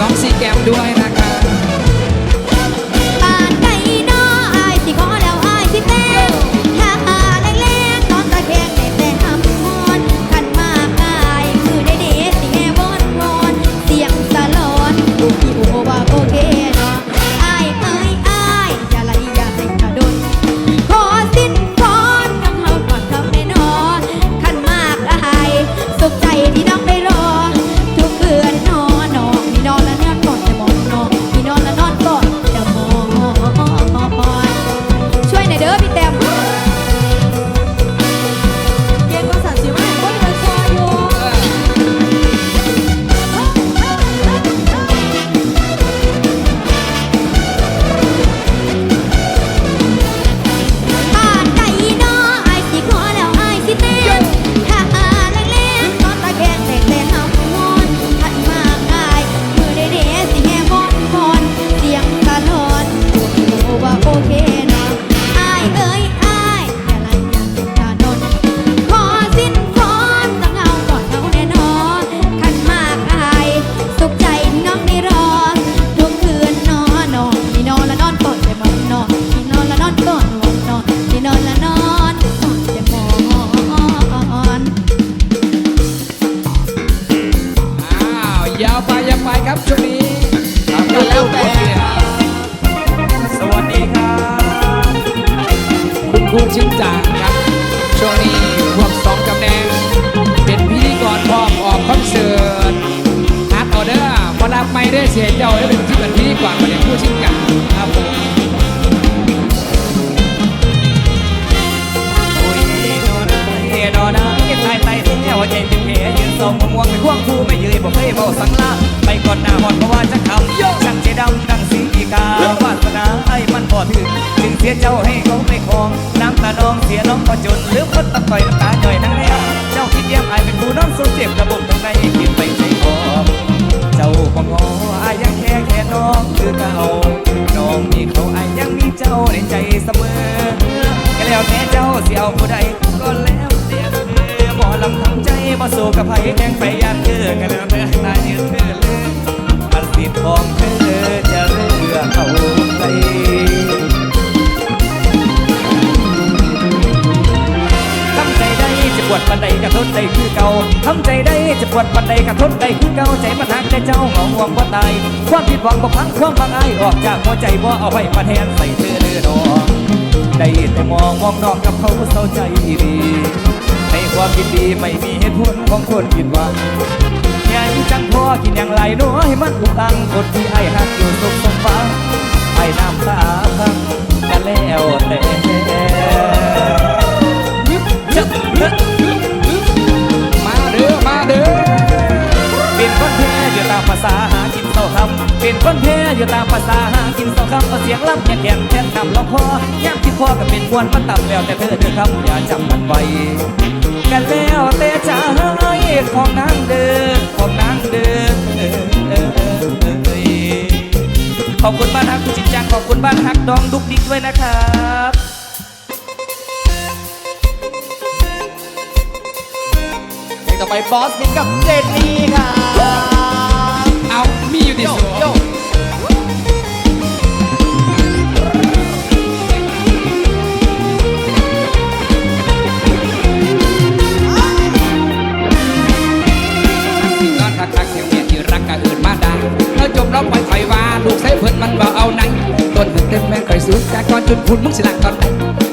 น้องซีแกมด้วยนะ ที่เป็นที่นผู้ชินจังครับผมโอ้ยโดนเฮโดนนะเก็บไทยไตเที่ยวใจเป็นเพยืนส่งม่วงไปควงคู่ไม่ยืนบอกให้เบาสังลาไปก่อนหน้าหอดเพราะว่าจะคำช่างใจดำดังสีกาวาสนาไอ้มันบ่ถึงจึงเสียเจ้าให้เขาไม่คองน้ำตาน้องเสียน้องก็จนหรือพดตะต่อยน้ำตาหน่อยนั่งแล้วเจ้าคิดเยี่ยมไอ้เป็นผู้น้องสมเจ็บระบบตรงในคิดไปใจคอเจ้าบ่งอ คือเก่าน้องมีเขาอายยังมีเจ้าในใจเสมอแกแล้วแต่เจ้าเสียวผู้ใดก็แล้วแต่เธอบ่ลำทำใจบ่สู้กับไผแข่งไปยากเธอกันแล้ว ปวดปันใดกระทนได้คือเก่าทำใจได้จะปวดปันใดกระทนได้คือเก่าใจมันหักใจเจ้าเหงาหวงว่ตาย ความผิดหวังบ่พังความบังอายออกจากหัวใจบ่เอาไว้มาแทนใส่เธอเดือดอกได้แต่มองมองน้องกับเขาเศร้าใจดีในความคิดดีไม่มีเหตุผลของคนผิดหวังยังจังพอกินอย่างไรน้อยมันถูกตังคนที่ไอ้หัก เป็นคนแพ้อยู่ตามภาษาหากินเศร้าคำเอาเสียงลำแก่นแก่นแทนคำลองคอย่ำคิดพอก็เป็นควนมันต่ำแล้วแต่เธอเธอคำอย่าจำมันไว้กันแล้วแต่จะให้ของนางเดินของนางเดินเอ่ยขอบคุณบ้านฮักคุณจิตจังขอบคุณบ้านฮักดองดุกดิกด้วยนะครับต่อไปบอสนิกกับเจนนี่ครับเอามีอยู่ดิโย แล้วจมเราไปคอยว่าลูกใส่เพิ่นมันบ่เอาไหนต้นถึงเต็มแม่คอยสูดจากก่อนจนพุ่นมึงสิลักตอนไหน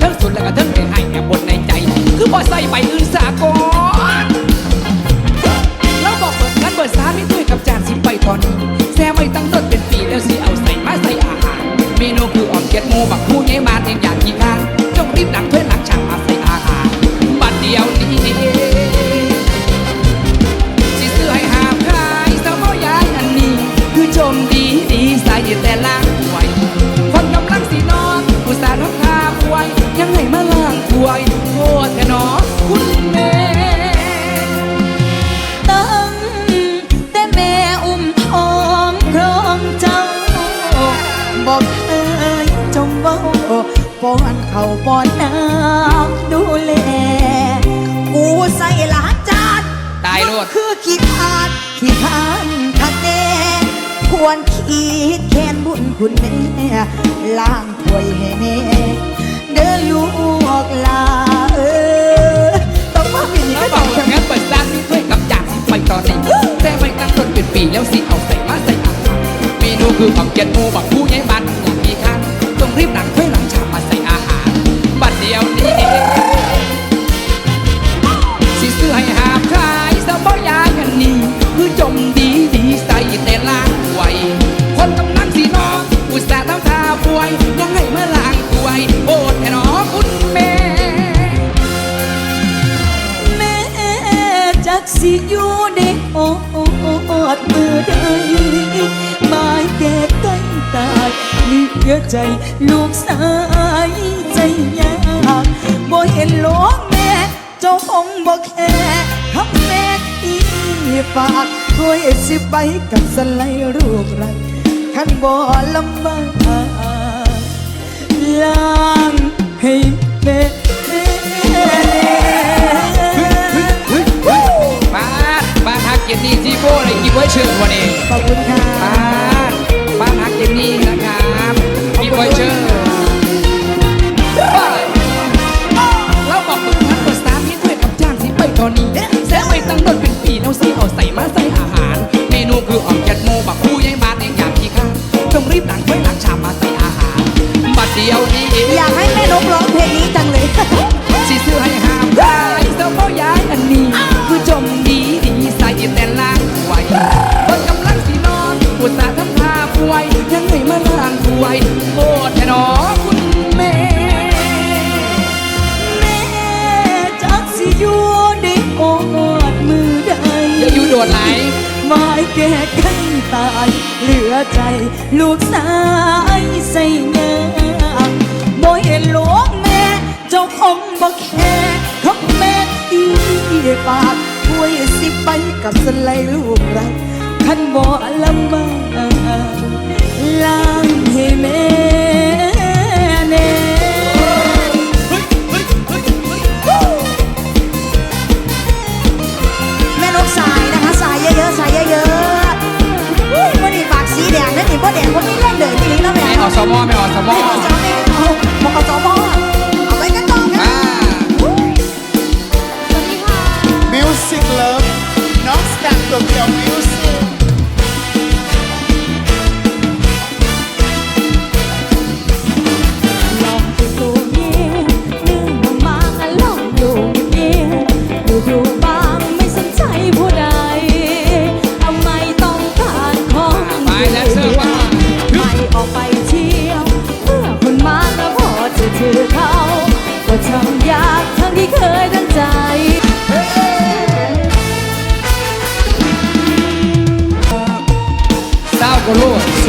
ทั้งสุดแล้วก็ทั้งเป็นให้แอบบนในใจ คือบ่ใส่ใบอื่นสากอนแล้วบอกเปิดกันเปิดสามีด้วยกับจานสิไปตอนนี้แซ่ไว้ตั้งต้นเป็นปีแล้วสิเอาใส่มาใส่อาหารเมนูคืออ่อมเก็ดหมูบักผู้ใหญ่บ้านเองอยากกินทานจงรีบหนักเพื่อนหลัง บ่นักดูแล กูใส่หลานจานตายโลด มันคือขี้พานขี้พานคันแน่ควรคิดแค้นบุญคุณแม่ล้างถ้วยให้แม่เดินลูกลาเออต้องมาเป็นอย่างนี้ก็ต้เบาองทำ แค่เปิดร้านที่ถ้วยกับจานไปต่อนนี้แต่ไม่ตั้งต้นเป็นปีแล้วสิเอาใส่มาใส่อ่างเมนูคือของเกียนหมูบักผู้ใหญ่บ้านหมูมีคันต้องรีบหลัง สิซื้อให้หาบขายสบอยากันนี้คือจมดีดีใส่แต่ล้างไว้คนกำลังสีนองอุตส่าห์ทำท่าป่วยยังให้มาล้างถ้วยโอดแห่น้อคุณแม่ แม่จักสิอยู่ในโอดมือใดหมายแก่ใกล้ตายเหลือใจลูกสายใจยา บ่เห็นหลวงแม่เจ้าคงบ่แค่ทำแม่อีฝากถ้วยสิไปกับสไลรูปไรขันบ่ลำบาก ล้างถ้วยโอดแท่นอคุณแม่ แม่จักสิอยู่ได้อดมือใดอย่าอยู่โดดไหลไม้แก่กันตาย เหลือใจลูกสายใส่เงาบ่เห็นหลวงแม่เจ้าคงบ่แค่ของแม่อีปากช่วยสิไปกับสไลลูกรักขันบ่ลำบา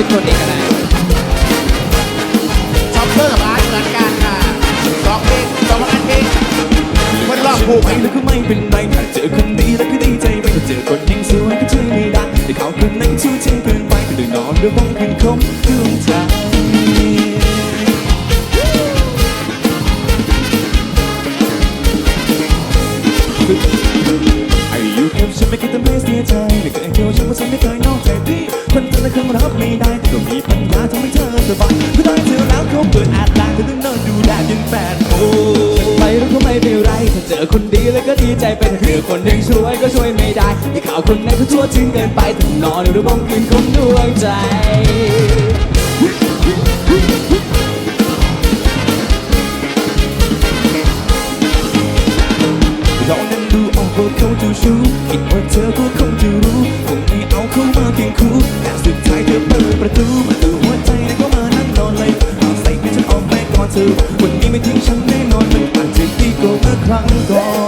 ชุดตัวนี้กันไหนช็อปเปอร์ร้านเหมือนกันค่ะสองเพลงสองพันเพลงคนรอบผูกไปแล้วก็ไม่เป็นไรถ้าเจอคนดีแล้วก็ดีใจไปถ้าเจอคนยังสวยก็ช่วยไม่ได้แต่เขาคนนั้นช่วยจริงเกินไปก็เลยนอนด้วยบ้องเป็นคมดวงใจไอ้ยู่กับฉันไม่เคยทำให้เสียใจไม่เคยเที่ยวฉันเพราะฉันไม่เคย ก็มีปัญญาทำให้เธอสบายก็ได้เธอแล้วเขาเปิดอาดลางก็ต้องนอนดูแลยังแฟนโอ้ไปแล้วก็ไม่เป็นไรถ้าเจอคนดีแล้วก็ดีใจไปถ้าเจอคนหนึ่งช่วยก็ช่วยไม่ได้ที่ข่าวคนนั้นก็ชั่วจริงเกินไปต้องนอนหรือบงคืนคงดวงใจเรานั้นดูออกว่าเขาจะชู้คิดว่าเธอก็คงจะรู้คง เอาเข้ามาเพียงคู่แต่สุดท้ายเธอเปิดประตูประตูหัวใจแล้วก็มานั่งนอนเลยเอาใส่ไปฉันออกไปก่อนเธอวันนี้ไม่ทิ้งฉันแน่นอนมันอาจจะดีกว่าเมื่อครั้งก่อน